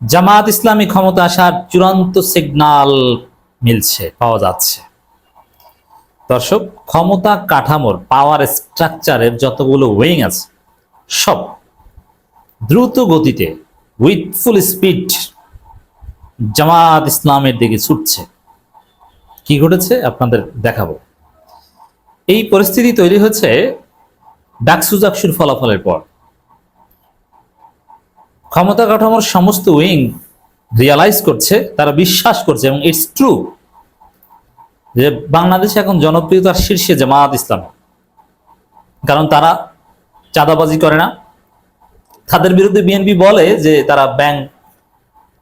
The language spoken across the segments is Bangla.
জামাত ইসলামী ক্ষমতা আসার চূড়ান্ত সিগনাল মিলছে, পাওয়া যাচ্ছে। দর্শক, ক্ষমতা কাঠামোর পাওয়ার স্ট্রাকচারের যতগুলো ওয়িং আছে, সব দ্রুত গতিতে উইথ ফুল স্পিড জামাত ইসলামের দিকে ছুটছে। কি ঘটেছে? আপনাদের দেখাবো। এই পরিস্থিতি তৈরি হচ্ছে ডাকসুজাকসুর ফলাফলের পর। ক্ষমতা কাঠামোর সমস্ত উইং রিয়ালাইজ করছে, তারা বিশ্বাস করছে এবং ইটস ট্রু যে বাংলাদেশে এখন জনপ্রিয়তার শীর্ষে জামাত ইসলাম। কারণ তারা চাঁদাবাজি করে না। তাদের বিরুদ্ধে বিএনপি বলে যে তারা ব্যাংক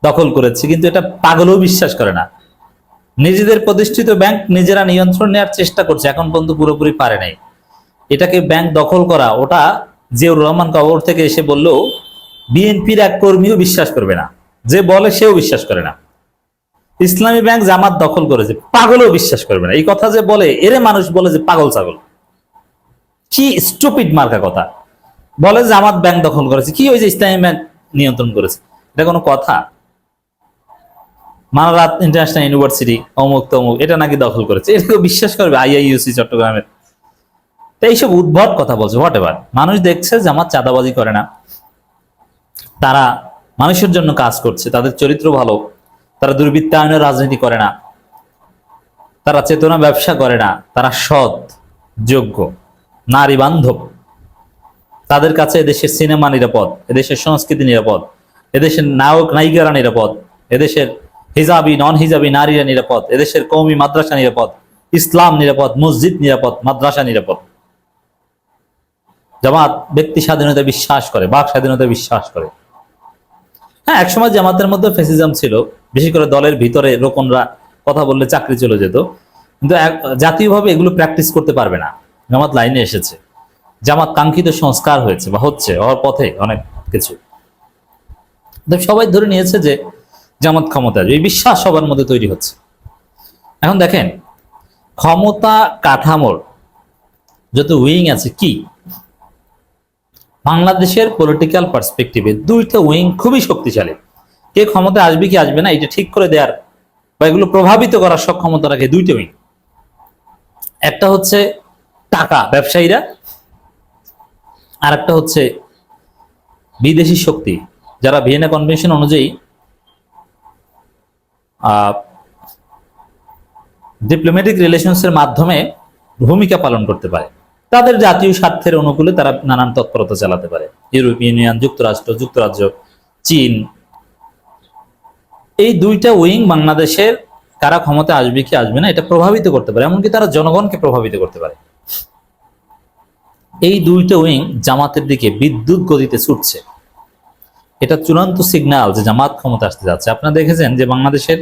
দখল করেছে, কিন্তু এটা পাগলও বিশ্বাস করে না। নিজেদের প্রতিষ্ঠিত ব্যাংক নিজেরা নিয়ন্ত্রণ নেওয়ার চেষ্টা করছে, এখন পর্যন্ত পুরোপুরি পারে নাই। এটাকে ব্যাংক দখল করা, ওটা জিয়াউর রহমান কবর থেকে এসে বললেও বিএনপির এক কর্মীও বিশ্বাস করবে না। যে বলে সেও বিশ্বাস করে না। ইসলামী ব্যাংক জামাত দখল করেছে, পাগলও বিশ্বাস করবে না। এই কথা যে বলে, এরে মানুষ বলে যে পাগল ছাগল। কি স্টুপিড মার্কা কথা। বলে জামাত ব্যাংক দখল করেছে, কি ওই যে ইসলামী ব্যাংক নিয়ন্ত্রণ করেছে? এটা কোনো কথা? মানারাত ইন্টারন্যাশনাল ইউনিভার্সিটি, অমুক তমুক, এটা নাকি দখল করেছে? এটা কেউ বিশ্বাস করবে? আইআইইউসি চট্টগ্রামের। তো এইসব উদ্ভট কথা বলছে হোয়াট এভার মানুষ দেখছে জামাত চাঁদাবাজি করে না। তারা মানুষের জন্য কাজ করছে, তাদের চরিত্র ভালো, তারা দুর্বৃত্তায়নের রাজনীতি করে না, তারা চেতনা ব্যবসা করে না, তারা সৎ, যোগ্য, নারী বান্ধব। তাদের কাছে এদেশের সিনেমা নিরাপদ, এদেশের সংস্কৃতি নিরাপদ, এদেশের নায়ক নায়িকারা নিরাপদ, এদেশের হিজাবি নন হিজাবি নারীরা নিরাপদ, এদেশের কৌমি মাদ্রাসা নিরাপদ, ইসলাম নিরাপদ, মসজিদ নিরাপদ, মাদ্রাসা নিরাপদ। জামাত ব্যক্তি স্বাধীনতা বিশ্বাস করে, বাক স্বাধীনতা বিশ্বাস করে। হ্যাঁ একসময় জামাতের মধ্যে ফেসিজম ছিল, বিশেষ করে দলের ভিতরে রোকনরা কথা বললে চাকরি চলে যেত। কিন্তু জাতীয়ভাবে এগুলো প্র্যাকটিস করতে পারবে না। জামাত লাইনে এসেছে। জামাত কাঙ্ক্ষিত সংস্কার হয়েছে বা হচ্ছে, হওয়ার পথে অনেক কিছু। সবাই ধরে নিয়েছে যে জামাত ক্ষমতা। এই বিশ্বাস সবার মধ্যে তৈরি হচ্ছে। এখন দেখেন, ক্ষমতা কাঠামোর যত উইং আছে কি বাংলাদেশের পলিটিক্যাল পার্সপেক্টিভে দুইটা উইং খুবই শক্তিশালী। কে ক্ষমতা আসবে কি আসবে না, এটা ঠিক করে দেওয়ার বা এগুলো প্রভাবিত করার সক্ষমতা রাখে দুইটা উইং একটা হচ্ছে টাকা, ব্যবসায়ীরা। আর একটা হচ্ছে বিদেশি শক্তি। যারা ভিয়েনা কনভেনশন অনুযায়ী ডিপ্লোম্যাটিক রিলেশনসের মাধ্যমে ভূমিকা পালন করতে পারে। তাদের জাতীয় স্বার্থের অনুকূলে তারা নানান তৎপরতা চালাতে পারে। ইউরোপিয়ান ইউনিয়ন, যুক্তরাষ্ট্র, যুক্তরাজ্য, চীন। এই দুইটা উইং বাংলাদেশের কারা ক্ষমতা আসবে কি আসবে না, এটা প্রভাবিত করতে পারে, এমনকি তারা জনগণকে প্রভাবিত করতে পারে। এই দুইটা উইং জামাতের দিকে বিদ্যুৎ গতিতে ছুটছে। এটা চূড়ান্ত সিগন্যাল যে জামাত ক্ষমতা আসতে যাচ্ছে। আপনারা দেখেছেন যে বাংলাদেশের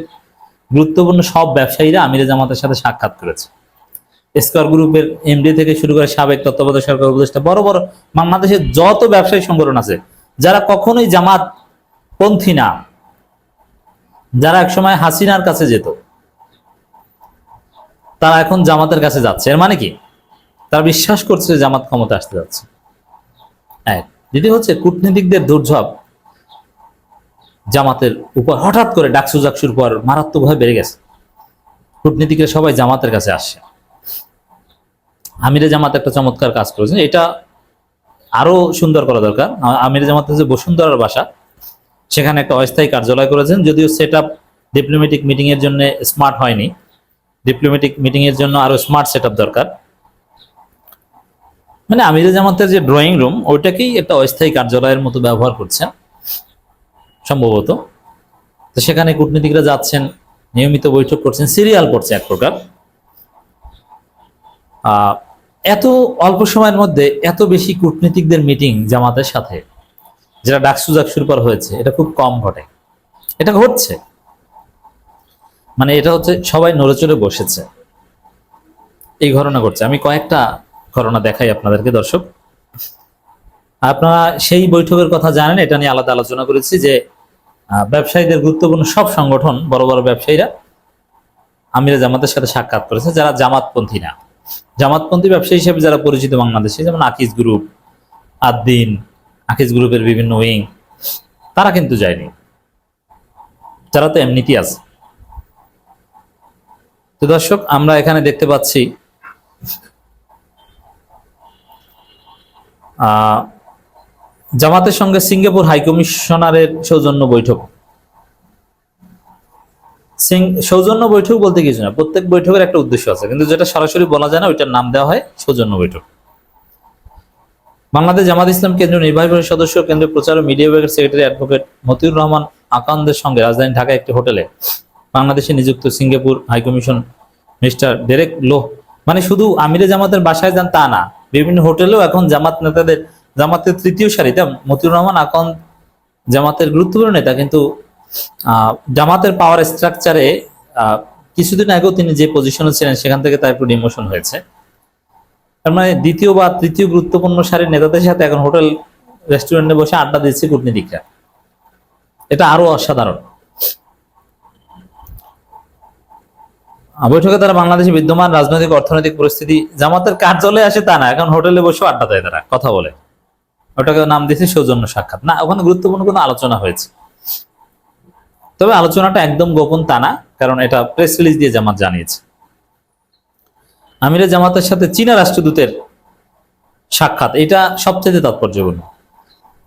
গুরুত্বপূর্ণ সব ব্যবসায়ীরা আমিরে জামাতের সাথে সাক্ষাৎ করেছে। স্কোয়ার গ্রুপের এমডি থেকে শুরু করে সাবেক তত্ত্বাবধায়ক সরকার উপদেষ্টা, বড় বড় বাংলাদেশের যত ব্যবসায়ী সংগঠন আছে, যারা কখনোই জামাত পন্থী না, যারা একসময় হাসিনার কাছে যেত, তারা এখন জামাতের কাছে যাচ্ছে। এর মানে কি? তারা বিশ্বাস করছে জামাত ক্ষমতা আসতে যাচ্ছে। এক। দ্বিতীয় হচ্ছে কূটনীতিকদের দুর্ঝব জামাতের উপর হঠাৎ করে ডাকসু জাকসুর পর মারাত্মকভাবে বেড়ে গেছে। কূটনীতিকরা সবাই জামাতের কাছে আসছে। আমিরে জামাত একটা চমৎকার কাজ করেছেন। এটা আরও সুন্দর করা দরকার। আমিরে জামাতের যে বসুন্ধরার বাসা। সেখানে একটা অস্থায়ী কার্যালয় করেছেন। যদিও সেট আপ ডিপ্লোমেটিক মিটিং এর জন্য স্মার্ট হয়নি। ডিপ্লোমেটিক মিটিং এর জন্য আরও স্মার্ট সেট দরকার। মানে আমিরে জামাতের যে ড্রয়িং রুম ওইটাকেই একটা অস্থায়ী কার্যালয়ের মতো ব্যবহার করছেন। সম্ভবত। তো সেখানে কূটনীতিকরা যাচ্ছেন, নিয়মিত বৈঠক করছেন সিরিয়াল করছে এক প্রকার। এত অল্প সময়ের মধ্যে এত বেশি কূটনীতিকদের মিটিং জামাতের সাথে, যেটা ডাকসু জাকসুর পর হয়েছে, এটা খুব কম ঘটে। এটা ঘটছে মানে এটা হচ্ছে সবাই নড়ে চড়ে বসেছে। এই ঘটনা ঘটছে। আমি কয়েকটা ঘটনা দেখাই আপনাদেরকে, দর্শক। আপনারা সেই বৈঠকের কথা জানেন, এটা নিয়ে আলাদা আলোচনা করেছি যে ব্যবসায়ীদের গুরুত্বপূর্ণ সব সংগঠন, বড় বড় ব্যবসায়ীরা আমিরা জামাতের সাথে সাক্ষাৎ করেছে, যারা জামাতপন্থী না। জামাতপন্থী ব্যবসায়ী হিসেবে যারা পরিচিত বাংলাদেশে, যেমন আকিজ গ্রুপ, আদ্দিন, আকিজ গ্রুপের বিভিন্ন উইং, তারা কিন্তু যায়নি। যারা তো এমনিতেই আছে। তো দর্শক, আমরা এখানে দেখতে পাচ্ছি জামাতের সঙ্গে সিঙ্গাপুর হাইকমিশনারের সৌজন্য বৈঠক। সৌজন্য বৈঠক বলতে কিছু না, প্রত্যেক বৈঠকের একটা উদ্দেশ্য আছে, কিন্তু যেটা সরাসরি বলা যায় না, ওইটার নাম দেওয়া হয় সৌজন্য বৈঠক। বাংলাদেশ জামাত ইসলাম কেন্দ্রীয় নির্বাহী পরিষদ সদস্য, কেন্দ্রীয় প্রচার ও মিডিয়া বিভাগের সেক্রেটারি অ্যাডভোকেট মতিউর রহমান আকান্দের সঙ্গে রাজধানী ঢাকা একটি হোটেলে বাংলাদেশে নিযুক্ত Singapore high commission mister Derek Lo মানে শুধু আমিরে জামাতের বাসায় যান তা না, বিভিন্ন হোটেলেও এখন জামাত নেতাদের, জামাতের তৃতীয় সারি সারিতে মতিউর রহমান আকন জামাতের গুরুত্বপূর্ণ নেতা, কিন্তু জামাতের পাওয়ার স্ট্রাকচারে কিছুদিন আগেও তিনি যে পজিশনে ছিলেন, সেখান থেকে তার একটু ডিমোশন হয়েছে। তার মানে দ্বিতীয় বা তৃতীয় গুরুত্বপূর্ণ সারির নেতাদের সাথে এখন হোটেল রেস্টুরেন্টে বসে আড্ডা দিচ্ছে কূটনীতিকরা। এটা আরও অসাধারণ। বৈঠকে তারা বাংলাদেশে বিদ্যমান রাজনৈতিক, অর্থনৈতিক পরিস্থিতি, জামাতের কার্যালয়ে আসে তা না, এখন হোটেলে বসে আড্ডা দেয় তারা, কথা বলে। ওটাকে নাম দিয়েছে সৌজন্য সাক্ষাৎ। না, ওখানে গুরুত্বপূর্ণ কোনো আলোচনা হয়েছে। তবে আলোচনাটা একদম গোপন তা না, কারণ এটা প্রেস রিলিজ দিয়ে জামাত জানিয়েছে। আমিরা জামাতের সাথে চীনা রাষ্ট্রদূতের সাক্ষাৎ, এটা সবচেয়ে তাৎপর্যপূর্ণ।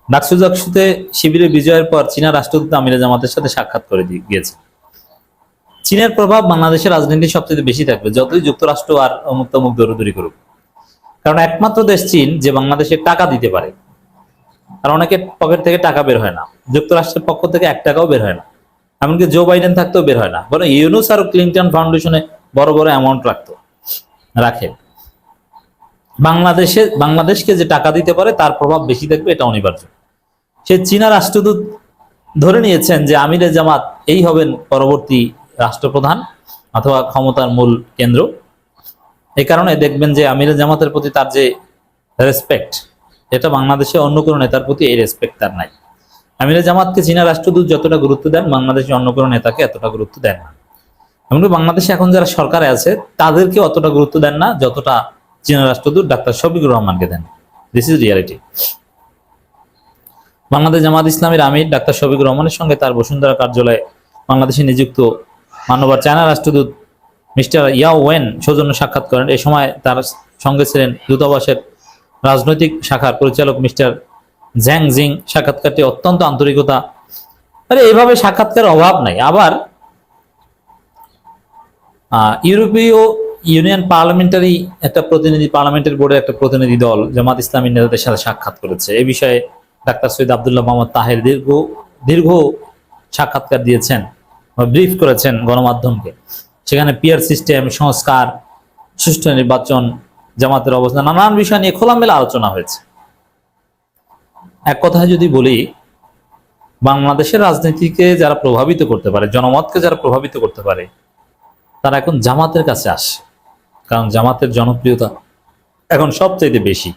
ডাকসু জাকসুতে শিবিরে বিজয়ের পর চীনা রাষ্ট্রদূত আমিরা জামাতের সাথে সাক্ষাৎ করে গিয়েছে। চীনের প্রভাব বাংলাদেশের রাজনীতি সবচেয়ে বেশি থাকবে, যতই যুক্তরাষ্ট্র আর অমুক তমুক দৌড়দৌড়ি করুক। কারণ একমাত্র দেশ চীন যে বাংলাদেশে টাকা দিতে পারে। আর অনেকের পকেট থেকে টাকা বের হয় না, যুক্তরাষ্ট্রের পক্ষ থেকে এক টাকাও বের হয় না। এমনকি জো বাইডেন থাকতেও বের হয় না। বরং ইউনুস আর ক্লিন্টন ফাউন্ডেশনে বড় বড় অ্যামাউন্ট রাখতো, রাখে। বাংলাদেশে, বাংলাদেশকে যে টাকা দিতে পারে, তার প্রভাব বেশি থাকবে এটা অনিবার্য। সে চীনা রাষ্ট্রদূত ধরে নিয়েছেন যে, আমিরে জামাত এই হবেন পরবর্তী রাষ্ট্রপ্রধান অথবা ক্ষমতার মূল কেন্দ্র। এই কারণে দেখবেন যে, আমিরে জামাতের প্রতি তার যে রেসপেক্ট এটা বাংলাদেশে অন্য কোনো নেতার প্রতি এই রেসপেক্ট তার নাই। আমিরে জামাতকে চীনা রাষ্ট্রদূত যতটা গুরুত্ব দেন বাংলাদেশের অন্য কোনো নেতাকে এতটা গুরুত্ব দেন না। এমনকি বাংলাদেশে এখন যারা সরকারে আছে, তাদেরকে অতটা গুরুত্ব দেন না, যতটা চীনা রাষ্ট্রদূত ডাক্তার শফিকুর রহমানকে দেন। This is reality Bangladesh Jamaat ইসলামের আমির ডাক্তার শফিকুর রহমানের সঙ্গে তার বসুন্ধরা কার্যালয়ে বাংলাদেশে নিযুক্ত মানবার চায়না রাষ্ট্রদূত মিস্টার ইয়াও ওয়েন সৌজন্য সাক্ষাৎ করেন। এই সময় তার সঙ্গে ছিলেন দূতাবাসের রাজনৈতিক শাখার পরিচালক মিস্টার জ্যাং জিং সাক্ষাৎকারটি অত্যন্ত আন্তরিকতা। আরে এইভাবে সাক্ষাৎকার অভাব নাই। আবার ইউরোপীয় ইউনিয়ন পার্লামেন্টারি একটা প্রতিনিধি, পার্লামেন্টের বোর্ডের একটা প্রতিনিধি দল, জামাত ইসলামী নেতাদের সাথে সাক্ষাৎ করেছে। এই বিষয়ে ডাক্তার সৈয়দ আবদুল্লাহ মোহাম্মদ তাহের দীর্ঘ দীর্ঘ সাক্ষাৎকার দিয়েছেন ব্রিফ করেছেন গণমাধ্যমকে। সেখানে পিয়ার সিস্টেম, সংস্কার, সুষ্ঠু নির্বাচন, জামাতের অবস্থা, নানান বিষয় নিয়ে খোলামেলা আলোচনা হয়েছে। এক কথায় যদি বলি, বাংলাদেশের রাজনীতিকে যারা প্রভাবিত করতে পারে, জনমতকে যারা প্রভাবিত করতে পারে, তারা এখন জামাতের কাছে আসে। কারণ জামাতের জনপ্রিয়তা এখন সবচাইতে বেশি।